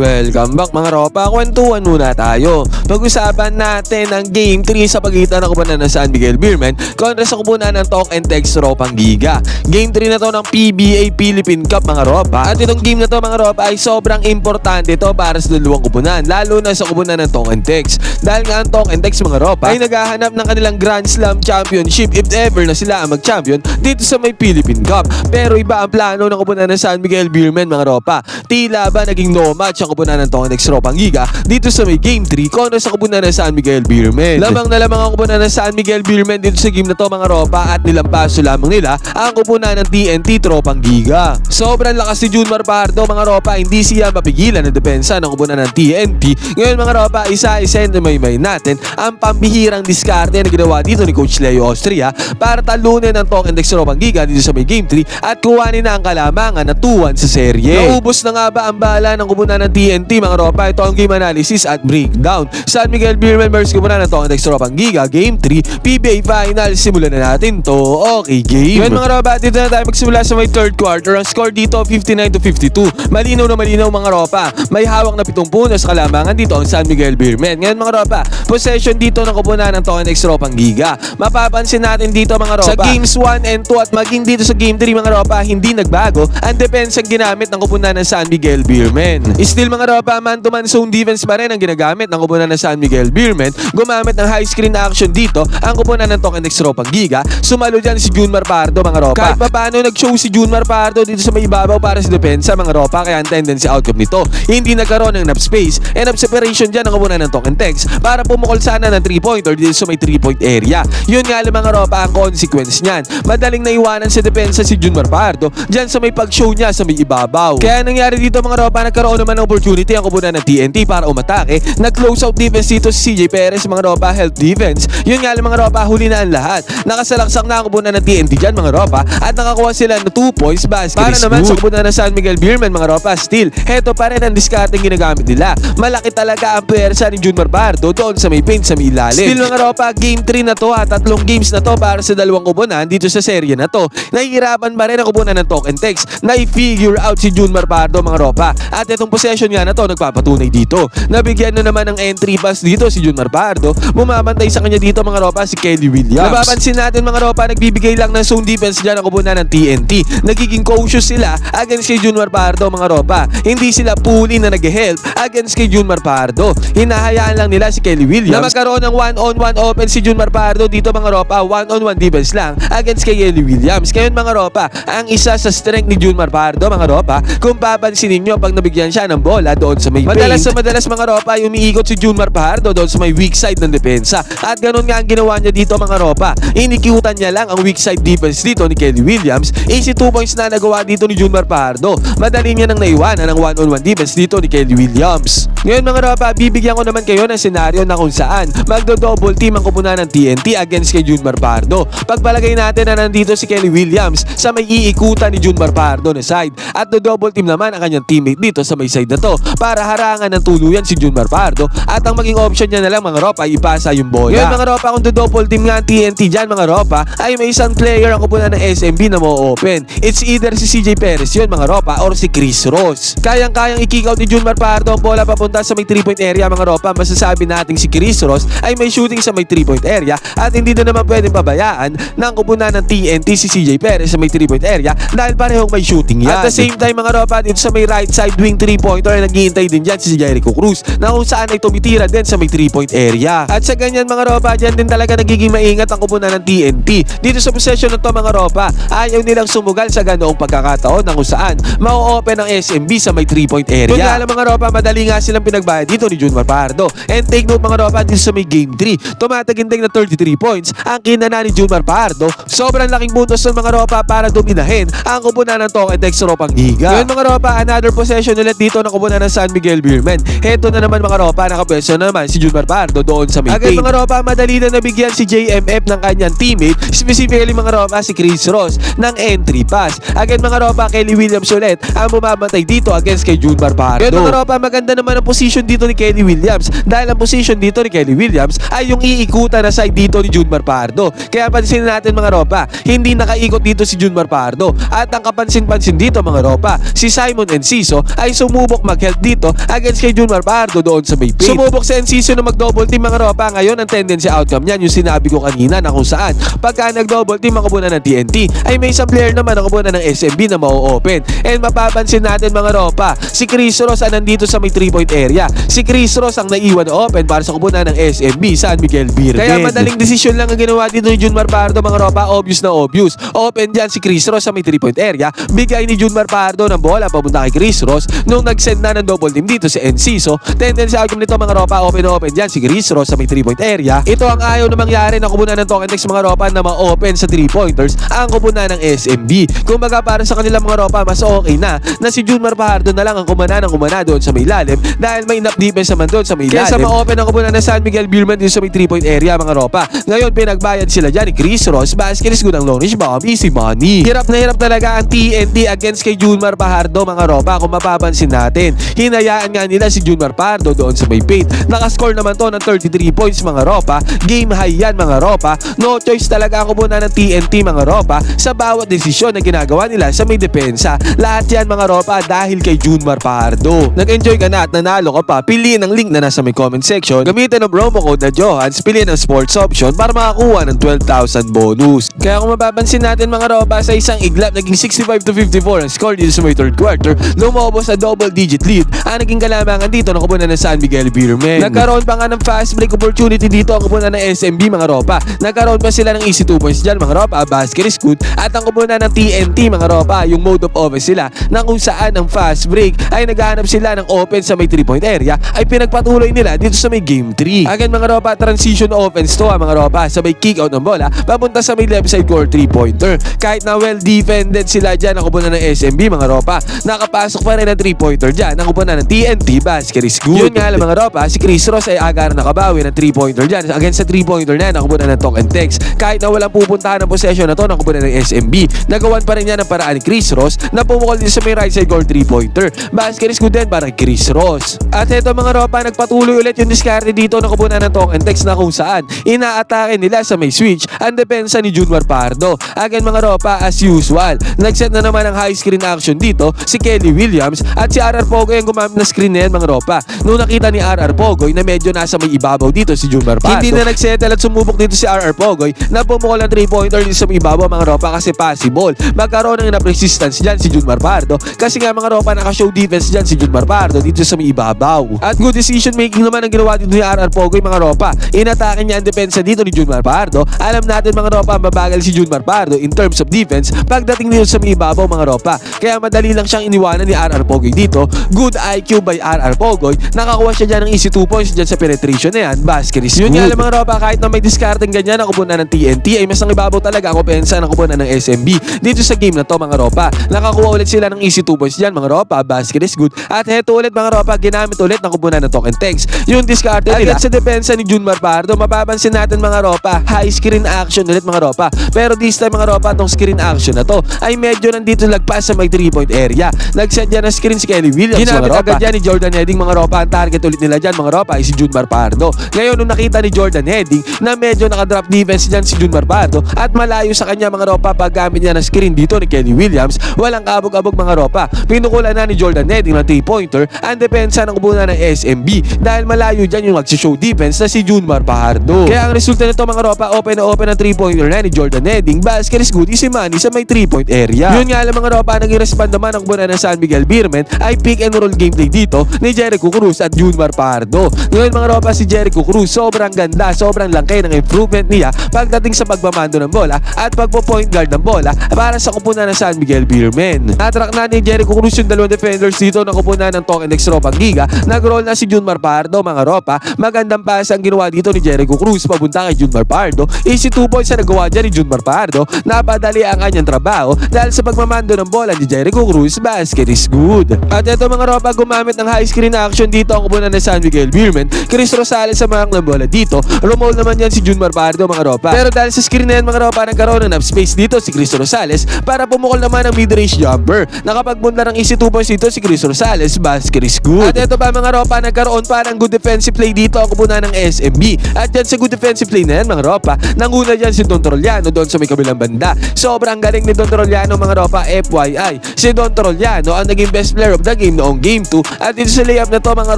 Welcome back mga ropa, kwentuhan muna tayo. Pag-usapan natin ang Game 3 sa pagitan ng kupunan ng San Miguel Beermen kontra sa kupunan ng Talk and Text Ropang Giga. Game 3 na to ng PBA Philippine Cup mga ropa. At itong game na to mga ropa ay sobrang importante to para sa dalawang kupunan, lalo na sa kupunan ng Talk and Text. Dahil nga ang Talk and Text mga ropa ay naghahanap ng kanilang Grand Slam Championship if ever na sila ang mag-champion dito sa may Philippine Cup. Pero iba ang plano ng kupunan ng San Miguel Beermen mga ropa. Tila ba naging no match ang kupunan ng Tongan X Ropang Giga dito sa may Game 3 kontra sa kupunan ng San Miguel Beermen. Lamang na lamang ang kupunan ng San Miguel Beermen dito sa game na to mga ropa at nilampaso lamang nila ang kupunan ng TNT Tropang Giga. Sobrang lakas ni Junmar Pardo mga ropa hindi siya mapigilan ng depensa ng kupunan ng TNT. Ngayon mga ropa isa-isa na may may natin ang pambihirang diskarte na ginawa dito ni Coach Leo Austria para talunin ang Tongan X Ropang Giga dito sa may Game 3 at kuhanin na ang kalamangan na tuwan sa serye. Naubos na nga ba ang bala ng kupunan ng TNT mga ropa? Ito ang game analysis at breakdown. San Miguel Beermen versus kupunan ng Tongan X Ropang Giga Game 3 PBA Final. Simulan na natin to. Okay, game. Ngayon mga ropa, dito na tayo magsimula sa may third quarter. Ang score dito 59 to 52. Malinaw na malinaw mga ropa. May hawak na pitong puno sa kalamangan dito ang San Miguel Beermen. Ngayon mga ropa, possession dito ng kupunan ng Tongan X Ropang Giga. Mapapansin natin dito mga ropa. Sa games 1 and 2 at maging dito sa game 3 mga ropa, hindi nagbago ang depensa ginamit ng kupunan ng San Miguel Beermen. Still mga ropa, man-to-man zone defense pa rin ang ginagamit ng kupunan ng San Miguel Beermen. Gumamit ng high screen action dito ang kupunan ng Token X Ropang Giga. Sumalo dyan si Junmar Pardo mga ropa. Kahit pa paano nag-show si Junmar Pardo dito sa may ibabaw para sa depensa mga ropa kaya ang tendency outcome nito. Hindi nagkaroon ng enough space, enough separation dyan ang kupunan ng Token Tex para pumukol sana ng 3-pointer dito sa may 3-point area. Yun nga lang mga ropa ang consequence niyan. Madaling naiwanan sa depensa si Junmar Pardo dyan sa may pag-show niya sa may ibabaw. Kaya nangyari dito mga ropa nagkaroon naman ng opportunity ang kupunan ng TNT para umatake. Nag-close out defense dito si CJ Perez mga ropa health defense. Yun nga lang mga ropa huli na ang lahat. Nakasalaksak na ang kupunan ng TNT dyan mga ropa at nakakuha sila ng 2 points basket. Para naman sa kupunan ng San Miguel Beerman mga ropa still. Heto pa rin ang discarding ginagamit nila. Malaki talaga ang pwersa ni Junmar Pardo doon sa may paint sa may ilalim. Still mga ropa game 3 na to at tatlong games na to para sa dalawang kupunan dito sa serye na to. Nahihirapan pa rin ang kupunan ng Token Tex na i-figure out si Junmar Pardo mga ropa. At itong possession nga na to nagpapatunay dito. Nabigyan na naman ng entry pass dito si Junmar Pardo. Bumabantay sa kanya dito mga ropa si Kelly Williams. Napapansin natin mga ropa nagbibigay lang ng zone defense dyan ang kupunan ng TNT. Nagiging cautious sila against kay Junmar Pardo mga ropa. Hindi sila puli na nag-help against kay Junmar Pardo. Hinahayaan lang nila si Kelly Williams na magkaroon ng one-on-one offense si Junmar Pardo dito mga ropa. One-on-one defense lang against kay Kelly Williams. Ngayon mga ropa, ang isa sa strength ni Junmar Pardo mga ropa, kung papansin ninyo pag nabigyan siya ng bola doon sa may Madalas sa madalas mga ropa, ay umiikot si Junmar Pardo doon sa may weak side ng depensa. At ganun nga ang ginawa niya dito mga ropa. Inikiutan niya lang ang weak side defense dito ni Kelly Williams. Easy 2 points na nagawa dito ni Junmar Pardo. Madali niya nang naiwanan ang one-on-one defense dito ni Kelly Williams. Ngayon mga ropa, bibigyan ko naman kayo ng senaryo na kung saan magdo-double team ang kupunan ng TNT against kay Junmar Pardo. Pagpalagay natin na nandito si Kelly Williams sa may iikutan ni Junmar Pardo na side at do-double team naman ang kanyang teammate dito sa may side na to para harangan ng tuluyan si Junmar Pardo at ang maging option niya na lang mga ropa ay ipasa yung bola. Ngayon mga ropa kung do-double team nga ang TNT dyan mga ropa ay may isang player ang kupunan ng SMB na mo open. It's either si CJ Perez yun mga ropa or si Chris Ross. Kayang-kayang i-kick out ni Junmar Pardo ang bola papunta sa may 3-point area mga ropa masasabi nating si Chris Ross ay may shooting sa may 3-point area at hindi na naman pwedeng pabayaan ng kupunan ng TNT si CJ Perez sa may 3-point area dahil parehong may shooting yan. At the same time mga ropa dito sa may right side wing 3-pointer ay naghihintay din dyan si Jericho Cruz na kung saan ay tumitira din sa may 3-point area. At sa ganyan mga ropa dyan din talaga nagiging maingat ang kupunan ng TNT. Dito sa possession na to mga ropa ayaw nilang sumugal sa ganoong pagkakataon na kung saan mau-open ang SMB sa may 3-point area. Kung lang mga ropa madali nga silang pinagbayad dito ni Junmar Pardo. And take note mga ropa dito sa may game 3 tumatagindig na 33 points ang kinana ni Junmar Pardo. Sobrang laking puntos ng mga ropa para dominahin ang kupunan ng and Dex Ropang Giga. Ngayon mga ropa, another possession ulit dito ng kupunan ng San Miguel Beermen. Heto na naman mga ropa, nakapwesto na naman si Junmar Pardo doon sa may Agad mga ropa, madali na nabigyan si JMF ng kanyang teammate, specifically mga ropa si Chris Ross ng entry pass. Agad mga ropa, Kelly Williams ulit ang bumabatay dito against kay Junmar Pardo. Ngayon mga ropa, maganda naman ang position dito ni Kelly Williams dahil ang position dito ni Kelly Williams ay yung iikutan na side dito ni Junmar Pardo. Kaya pansin natin mga ropa, hindi nakaikot dito si Junmar Pardo. At ang kapansin-pansin dito mga ropa, si Simon Enciso ay sumubok mag-help dito against kay Junmar Pardo doon sa may paint. Sumubok si Enciso na mag-double team mga ropa. Ngayon ang tendency outcome niyan yung sinabi ko kanina na kung saan pagka nag-double team ang kubunan ng TNT ay may isang player naman ang kubunan ng SMB na mau-open. And mapapansin natin mga ropa, si Chris Ross ang nandito sa may 3-point area. Si Chris Ross ang naiwan na open para sa kubunan ng SMB San Miguel Birmen. Kaya madaling desisyon lang ang ginawa dito ni Junmar Pardo mga ropa. Obvious na obvious. Open dyan si Chris Ross sa may 3-point area. Bigay ni Junmar Pardo ng bola papunta kay Chris Ross nung nag-send na ng double team dito si Enciso. Tendency outcome nito mga ropa. Open na open dyan si Chris Ross sa may 3-point area. Ito ang ayaw na mangyari na kubunan ng token text mga ropa na ma-open sa 3-pointers ang kubunan ng SMB. Kung baga para sa kanila mga ropa, mas okay na na si Junmar Pardo na lang ang kumana ng kumana doon sa may lalim dahil may enough defense naman doon sa may lalim. Kaya sa ma-open ang kubunan ng San Miguel Billman dito sa may 3-point area mga ropa. Ngayon pinagbayad sila dyan ni Chris Ross. Basket is good ang long range bomb. Easy money. Hirap na hirap talaga ang TNT against kay Junmar Pardo mga ropa kung mapapansin natin. Hinayaan nga nila si Junmar Pardo doon sa may paint. Nakascore naman to ng 33 points mga ropa. Game high yan mga ropa. No choice talaga ako muna ng TNT mga ropa sa bawat desisyon na ginagawa nila sa may depensa. Lahat yan mga ropa dahil kay Junmar Pardo. Nag-enjoy ka na at nanalo ka pa, piliin ang link na nasa may comment section. Gamitin ang promo code na Johans, piliin ang sports option para makakuha ng 12,000 bonus. Kaya kung mapapansin natin mga ropa sa isang iglap, naging 65 to 54 ang score dito sa may third quarter. Lumobos sa double digit lead ang naging kalamangan dito ng kubunan ng San Miguel Beermen. Nagkaroon pa nga ng fast break opportunity dito ang kubunan ng SMB mga ropa. Nagkaroon pa sila ng easy 2 points dyan mga ropa, basket is. At ang kubunan ng TNT mga ropa, yung mode of offense sila na kung saan ang fast break ay naghahanap sila ng open sa may 3 point area ay pinagpatuloy nila dito sa may game 3. Again mga ropa, transition offense to ah, mga ropa sa may kick out ng bola papunta sa may left side court 3 pointer. Kahit na well defended sila dyan ang kubunan ng SMB mga ropa, nakapasok pa rin ang 3 pointer dyan ang kubunan ng TNT basket is good. Yun nga lang mga ropa, si Chris Ross ay agara nakabawi ng 3 pointer dyan against sa 3 pointer na yan ang kubunan ng talk and text. Kahit na walang pupuntahan ng possession na to ng kubunan ng SMB, nagawan pa rin niya ng paraan ni Chris Ross na pumukol din sa may right side court 3 pointer. Basket is good din para kay Chris Ross. At eto mga ropa, nagpatuloy ulit yung diskarte dito ng kubunan ng talk and text na kung saan inaatake nila sa may switch ang depensa ni Junmar Pardo. Again mga ropa, as usual, nagset na naman ng high screen action dito si Kelly Williams at si RR Pogoy ang gumamit na screen na yan mga ropa. Nung nakita ni RR Pogoy na medyo nasa may ibabaw dito si Junmar Pardo. Hindi na nagsettle at sumubok dito si RR Pogoy na pumukol ng 3-pointer dito sa may ibabaw mga ropa kasi possible. Magkaroon ng enough resistance dyan si Junmar Pardo kasi nga mga ropa naka-show defense dyan si Junmar Pardo dito sa may ibabaw. At good decision making naman ang ginawa dito ni RR Pogoy mga ropa. Inatake niya ang depensa dito ni Junmar Pardo. Alam natin mga ropa mabagal si Junmar Pardo in terms of defense pagdating dito sa may ibabaw mga ropa. Kaya madali lang siyang iniwanan ni RR Pogoy dito. Good IQ by RR Pogoy. Nakakuha siya dyan ng easy 2 points dyan sa penetration na yan. Basket is Yun nga lang mga ropa kahit na may discarding ganyan ang kupunan ng TNT ay mas ibabaw talaga ang opensa ng kupunan ng SMB. Dito sa game na to mga ropa. Nakakuha ulit sila ng easy 2 points dyan mga ropa. Basket is good. At heto ulit mga ropa ginamit ulit ng kupunan ng token text. Yung discarded nila sa depensa ni Junmar Pardo. Mapapansin natin mga ropa. High screen action ulit mga ropa. Pero this time mga ropa tong screen action na to ay medyo nandito lagpas sa may 3 point area. Nagset yan ng screen si Kelly Williams Ginamit agad yan ni Jordan Heading mga ropa. Ang target ulit nila dyan mga ropa ay si Junmar Pardo. Ngayon nung nakita ni Jordan Heading na medyo nakadrop defense dyan si Junmar Pardo at malayo sa kanya mga ropa paggamit niya ng screen dito ni Kelly Williams. Walang kabog-abog mga ropa. Pinukulan na ni Jordan Heading ng 3 pointer ang depensa ng kubunan ng SMB dahil malayo dyan yung magsishow defense na si Junmar Pardo. Kaya ang resulta nito mga ropa open na open ang 3 pointer na ni Jordan Heading. Basket is good easy money sa may 3 point area. Yun nga lang mga ropa naging respond naman ang kubunan ng San Miguel Beermen ay pick and roll gameplay dito ni Jericho Cruz at Junmar Pardo. Ngayon mga ropa si Jericho Cruz sobrang ganda, sobrang laki ng improvement niya pagdating sa pagmamando ng bola at pagpo-point guard ng bola para sa kupunan ng San Miguel Beermen. Natrack na ni Jericho Cruz yung dalawang defenders dito ng kupunan ng Token X Ropa Giga. Nag-roll na si Junmar Pardo mga ropa. Magandang pass ang ginawa dito ni Jericho Cruz papunta kay Junmar Pardo. Easy 2 points na nagawa dyan ni Junmar Pardo. Napadali ang kanyang trabaho dahil sa pagmamando ng bola ni Jericho Cruz, basket is good. At ito mga ropa gumamit ng high screen action dito ang kupunan ng San Miguel Beermen. Chris Rosales sa mga bola dito. Rumol naman yan si Junmar Pardo mga ropa. Pero dahil sa screen na yan mga ropa nagkaroon ng space dito si Chris Rosales para pumukol naman ng mid-range jumper. Nakapagpunta ng easy 2 points dito si Chris Rosales, basket is good. At ito pa mga ropa nagkaroon pa ng good defensive play dito ang kupunan ng SMB. At yan sa good defensive play na yan mga ropa, nanguna dyan si Don Troliano doon sa may kabilang banda. Sobrang galing ni Don Troliano mga ropa, FYI. Si Don Troliano ang naging best player of the game game noong game 2 at dito sa layup na to mga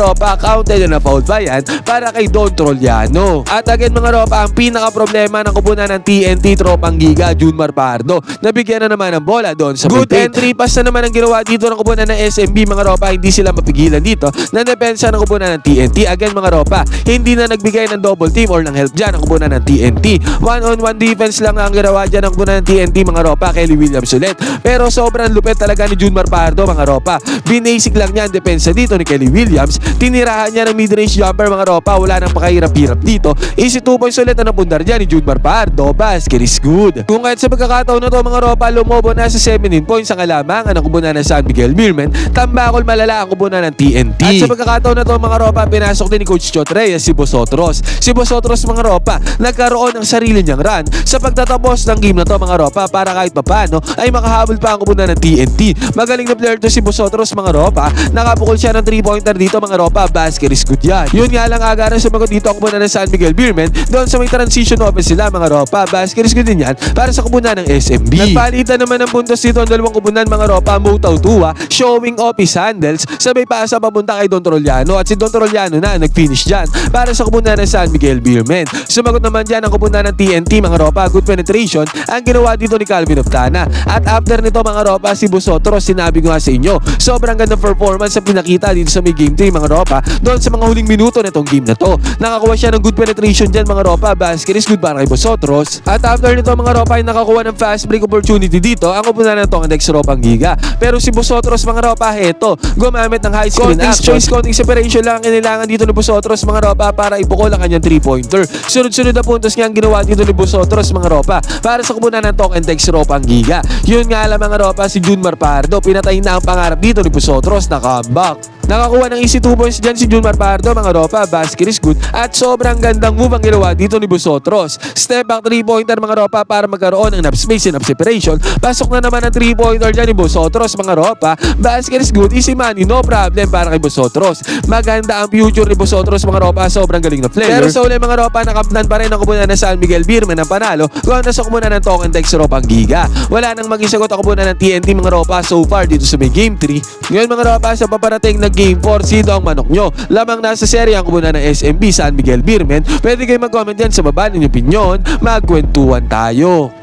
ropa counted na foul ba yan para kay Don Troliano. At again mga ropa ang pinaka problema ng kubunan ng TNT tropang giga Junmar Pardo nabigyan na naman ng bola doon sa Good entry pass na naman ang ginawa dito ng kubunan ng SMB mga ropa hindi sila mapigilan dito na depensa ng kubunan ng TNT. Again mga ropa hindi na nagbigay ng double team or ng help dyan ang kubunan ng TNT. One on one defense lang ang ginawa dyan ng kubunan ng TNT mga ropa Kelly Williams ulit. Pero sobrang lupet talaga ni Junmar Pardo mga ropa. Binasic lang niya ang depensa dito ni Kelly Williams. Tinirahan niya ng mid-range jumper mga ropa. Wala nang pakahirap-hirap dito. Easy 2 points ulit ang napundar dyan ni Junmar Pardo. Basket is good. Kung kahit sa pagkakataon na to mga ropa, lumobo na sa 17 points ang kalamangan ng kubunan ng San Miguel Mirmen. Tambakol malala ang kubunan ng TNT. At sa pagkakataon na to mga ropa, pinasok din ni Coach Chot Reyes si Bosotros. Si Bosotros mga ropa, nagkaroon ng sarili niyang run sa pagtatapos ng game na to mga ropa para kahit papano ay makahabol pa ang kubunan ng TNT. Magaling na player to si Bosotros mga ropa. Nakapukol siya ng 3-pointer dito mga ropa. Basket is good yan. Yun nga lang agaran sumagot dito ang kubunan ng San Miguel Beermen. Doon sa may transition offense sila mga ropa. Basket is good din yan para sa kubunan ng SMB. Nagpalitan naman ng puntos dito ang dalawang kubunan mga ropa. Motaw Tua showing off his handles. Sabay paasa papunta kay Don Troliano at si Don Troliano na nag-finish dyan para sa kubunan ng San Miguel Beermen. Sumagot naman dyan ang kubunan ng TNT mga ropa. Good penetration ang ginawa dito ni Calvin Oftana. At after nito mga ropa si Busotros sinabi ko nga sa inyo sobrang ganda performance ang pinakita dito sa may game 3 mga ropa doon sa mga huling minuto nitong game na to. Nakakuha siya ng good penetration dyan mga ropa. Basket is good para kay Busotros. At after nito mga ropa ay nakakuha ng fast break opportunity dito ang kubunan na to ang next ropa ang giga. Pero si Busotros mga ropa heto gumamit ng high screen Konting action. Choice, konting separation lang ang kailangan dito ni Busotros mga ropa para ipukol ang kanyang 3-pointer. Sunod-sunod na puntos nga ang ginawa dito ni Busotros mga ropa para sa kubunan ng Talk and Text ropa ang giga. Yun nga lang mga ropa si Junmar Pardo pinatay na ang pangarap dito ni Busotros na comeback. Nakakuha ng easy 2 points dyan si Junmar Pardo mga ropa, basket is good at sobrang gandang move ang ginawa dito ni Busotros. Step back 3-pointer mga ropa para magkaroon ng enough space enough separation. Pasok na naman ang 3-pointer dyan ni Busotros mga ropa, basket is good, easy money, no problem para kay Busotros. Maganda ang future ni Busotros mga ropa, sobrang galing na player. Pero sa uli mga ropa, nakapnan pa rin ang kubunan na San Miguel Birman ng panalo kung ang nasa kumunan ng token text ropa ang giga. Wala nang maging sagot ang kubunan ng TNT mga ropa so far dito sa may game 3. Ngayon mga ropa, sa paparating na game 4, sino ang manok nyo? Lamang nasa serye ang kubunan ng SMB San Miguel Birmen. Pwede kayo mag-comment yan sa baba ninyong opinion. Magkwentuhan tayo.